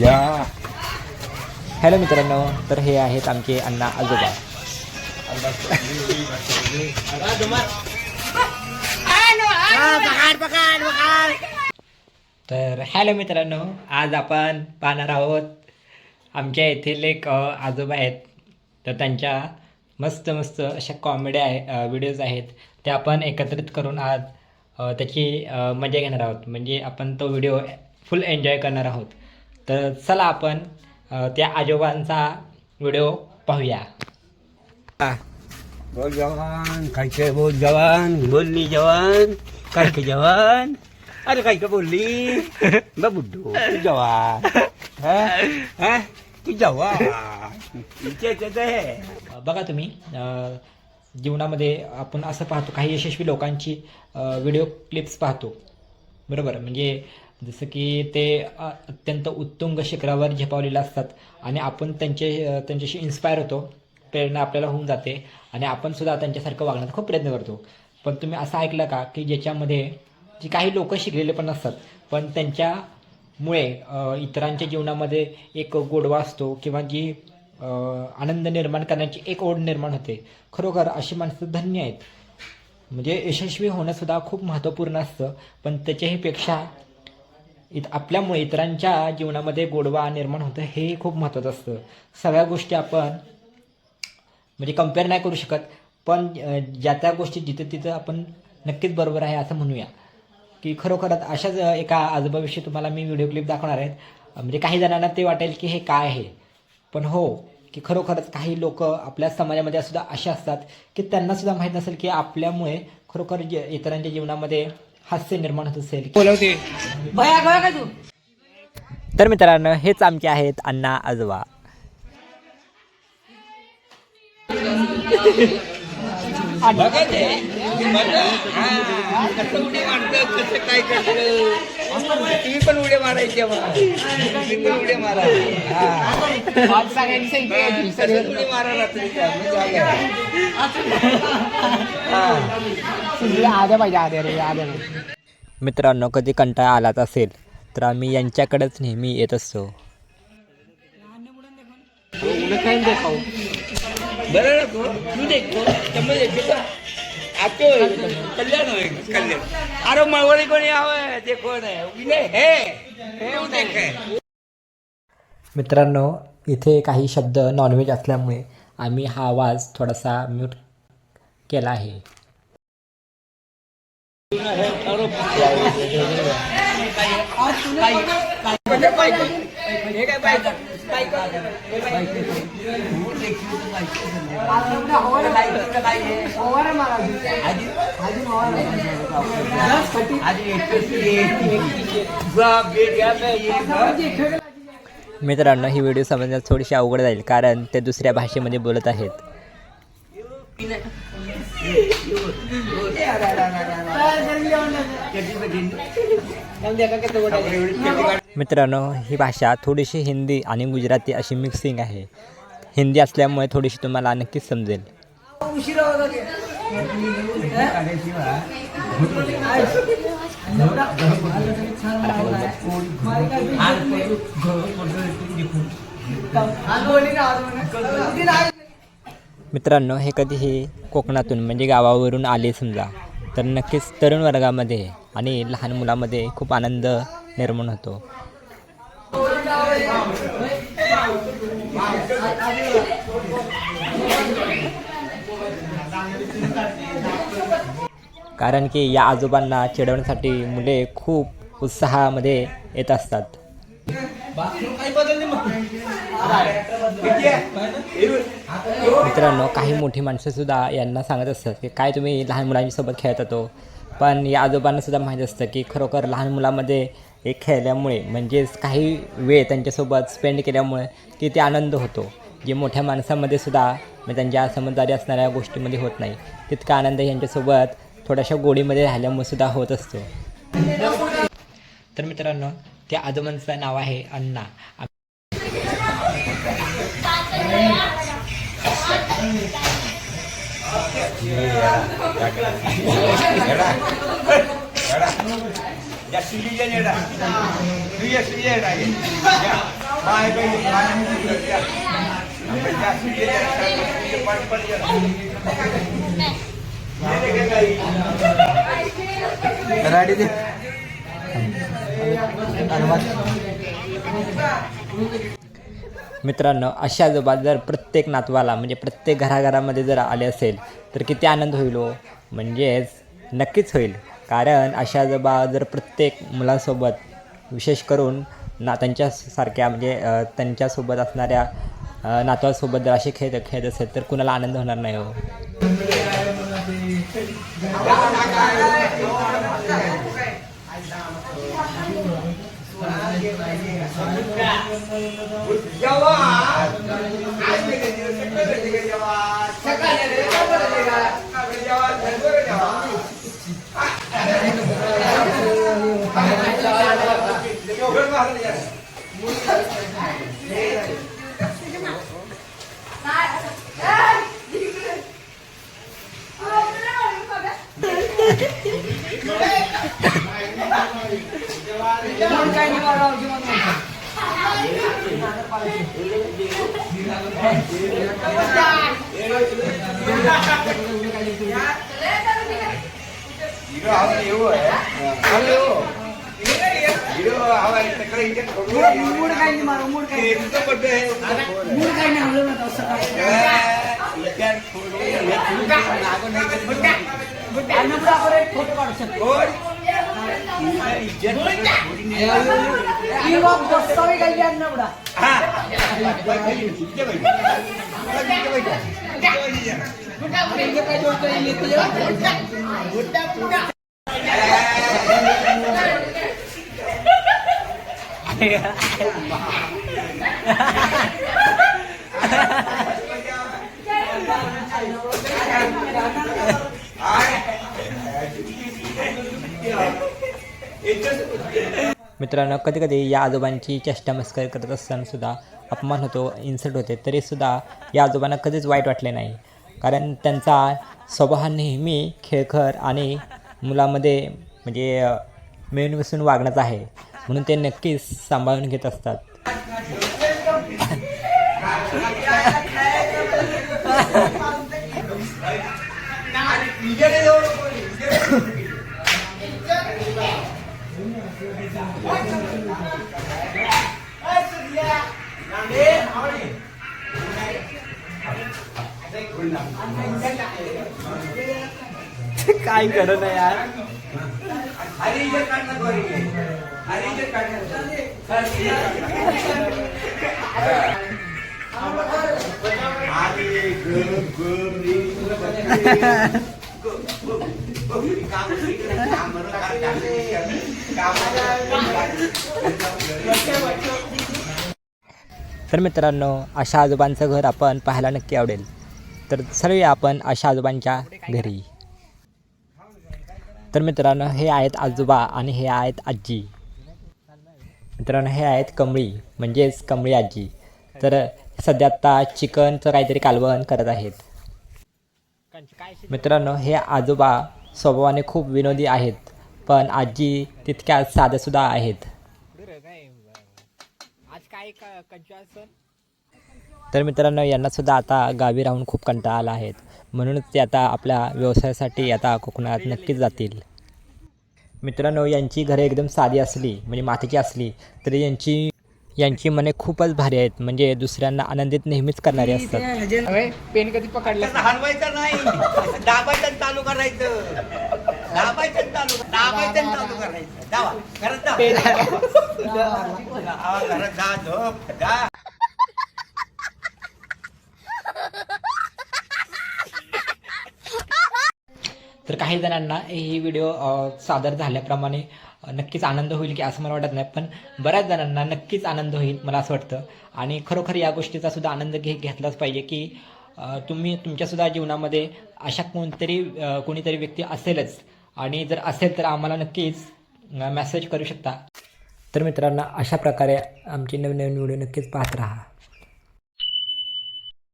या. हॅलो मित्रांनो तर हे आहेत आमचे अण्णा आजोबा. तर हॅलो मित्रांनो आज आपण पाहणार आहोत आमच्या येथील एक आजोबा आहेत. तर त्यांच्या मस्त मस्त अशा कॉमेडी आहे व्हिडिओज आहेत. ते आपण एकत्रित करून आज त्याची मजा घेणार आहोत. म्हणजे आपण तो व्हिडिओ फुल एन्जॉय करणार आहोत. तर चला आपण त्या आजोबांचा व्हिडिओ पाहूया. बोल जवान काय काय बोल जवान बोलली जवान काय काय जवान? अरे काय काय बोलली? बुड्डू तू जवान. हा? हा? तू जवान. बघा तुम्ही जीवनामध्ये आपण असं पाहतो काही यशस्वी लोकांची व्हिडिओ क्लिप्स पाहतो. बरोबर? म्हणजे जसं की ते अत्यंत उत्तुंग शिखरावर झेपावलेले असतात आणि आपण त्यांचे त्यांच्याशी इन्स्पायर होतो. प्रेरणा आपल्याला होऊन जाते आणि आपण सुद्धा त्यांच्यासारखं वागण्याचा खूप प्रयत्न करतो. पण तुम्ही असं ऐकलं का की ज्याच्यामध्ये जी काही लोक शिकलेले पण नसतात पण त्यांच्यामुळे इतरांच्या जीवनामध्ये एक गोडवा असतो किंवा जी आनंद निर्माण करण्याची एक ओढ निर्माण होते. खरोखर अशी माणसं धन्य आहेत. म्हणजे यशस्वी होणंसुद्धा खूप महत्त्वपूर्ण असतं पण त्याच्याहीपेक्षा इत आपल्यामुळे इतरांच्या जीवनामध्ये गोडवा निर्माण होतं हे खूप महत्त्वाचं असतं. सगळ्या गोष्टी आपण म्हणजे कंपेअर नाही करू शकत पण ज्या त्या गोष्टी जिथं तिथं आपण नक्कीच बरोबर आहे असं म्हणूया. की खरोखरच अशाच एका आजोबाविषयी तुम्हाला मी व्हिडिओ क्लिप दाखवणार आहेत. म्हणजे काही जणांना ते वाटेल की हे काय आहे. पण हो की खरोखरच काही लोक आपल्या समाजामध्ये सुद्धा असे असतात की त्यांना सुद्धा माहीत नसेल की आपल्यामुळे खरोखर जे इतरांच्या जीवनामध्ये हास्य निर्माण होत असेल. बोलवते. तर मित्रांनो हेच आमचे आहेत अण्णा आजोबा. हा, तुम्ही पण उड्या तुम्ही पण उड्या मारा हा तसंच उडी मारा रात्री मित्रांनो कधी कंटाळा आलाच असेल तर आम्ही यांच्याकडेच नेहमी येत असतो. कल्याण कल्याण अरे मळवळी कोणी हवं ते कोण आहे मित्रांनो इथे काही शब्द नॉनव्हेज असल्यामुळे आम्ही हा आवाज थोडासा म्यूट केला आहे. मित्रांनो ही व्हिडिओ समजण्यास थोडीशी अवघड जाईल कारण ते दुसऱ्या भाषेमध्ये बोलत आहेत. मित्रांनो ही भाषा थोडीशी हिंदी आणि गुजराती अशी मिक्सिंग आहे. हिंदी असल्यामुळे थोडीशी तुम्हाला नक्कीच समजेल. मित्रांनो हे कधीही कोकणातून म्हणजे गावावरून आले समजा तर नक्कीच तरुण वर्गामध्ये आणि लहान मुलामध्ये खूप आनंद निर्माण होतो. कारण की या आजोबांना चिडवण्यासाठी मुले खूप उत्साहामध्ये येत असतात. मित्रांनो काही मोठी माणसं सुद्धा यांना सांगत असतात की काय तुम्ही लहान मुलांसोबत खेळत होतो. पण या आजोबांना सुद्धा माहीत असतं की खरोखर लहान मुलामध्ये हे खेळल्यामुळे म्हणजेच काही वेळ त्यांच्यासोबत स्पेंड केल्यामुळे किती आनंद होतो. जे मोठ्या माणसामध्ये सुद्धा म्हणजे त्यांच्या समजदारी असणाऱ्या गोष्टीमध्ये होत नाही. तितका आनंद यांच्यासोबत थोड्याशा गोडीमध्ये राहिल्यामुळे सुद्धा होत असतो. तर मित्रांनो त्या आजोबांचं नाव आहे अण्णा. या सुलीच्या मित्रांनो अशा आजोबा जर प्रत्येक नातवाला म्हणजे प्रत्येक घराघरामध्ये जर आले असेल तर किती आनंद होईल हो? म्हणजेच नक्कीच होईल. कारण अशा आजोबा जर प्रत्येक मुलांसोबत विशेष करून ना त्यांच्यासारख्या म्हणजे त्यांच्यासोबत असणाऱ्या नातवासोबत जर असे खेळ खेळत असेल तर कुणाला आनंद होणार नाही हो? जेव्हा आज जेव्हा सकाळी जेव्हा धनगर जेव्हा Ini ಈ ಲೋಕ ಬಸ್ಸವಿಗೆ ಅಲ್ಲಿ ಅನ್ನ ಬಿಡ Yeah. मित्रांनो कधी कधी या आजोबांची चेष्टा मस्करी करत असताना सुद्धा अपमान होतो इन्सल्ट होते तरीसुद्धा या आजोबांना कधीच वाईट वाटले नाही. कारण त्यांचा स्वभाव नेहमी खेळखर आणि मुलामध्ये म्हणजे मिळून मिसळून वागण्याचा आहे. म्हणून ते नक्कीच सांभाळून घेत असतात. काय करत नाही यार तर मित्रांनो अशा आजोबांचं घर आपण पाहायला नक्की आवडेल. तर सर्व आपण अशा आजोबांच्या घरी. तर मित्रांनो हे आहेत आजोबा आणि हे आहेत आजी. मित्रांनो हे आहेत कमळी म्हणजेच कमळी आजी. तर सध्या आता चिकनचं काहीतरी कालवण करत आहेत. मित्रांनो हे आजोबा स्वभावाने खूप विनोदी आहेत पण आजी तितक्या साध्यासुद्धा आहेत. तर मित्रांनो यांना सुद्धा आता गावी राहून खूप कंटाळा आला आहेत म्हणूनच ते आता आपल्या व्यवसायासाठी आता कोकणात नक्कीच जातील. मित्रांनो यांची घरे एकदम साधी असली म्हणजे मातीची असली तरी यांची यांची मने खूपच भारी आहेत. म्हणजे दुसऱ्यांना आनंदित नेहमीच करणारी असतात. पेन कधी पकडलं? हलवायचं नाही. दाबायचं चालू करायचं. दाबायचं चालू दाबायचं चालू करायचं. जा. झोप जा. तर काही जणांना ही व्हिडिओ सादर झाल्याप्रमाणे नक्कीच आनंद होईल की असं मला वाटत नाही पण बऱ्याच जणांना नक्कीच आनंद होईल मला असं वाटतं. आणि खरोखर या गोष्टीचा सुद्धा आनंद घे घेतलाच पाहिजे की तुम्ही तुमच्यासुद्धा जीवनामध्ये अशा कोणतरी कोणीतरी व्यक्ती असेलच. आणि जर असेल तर आम्हाला नक्कीच मेसेज करू शकता. तर मित्रांनो अशा प्रकारे आमची नवीन नवीन व्हिडिओ नक्कीच पाहत राहा.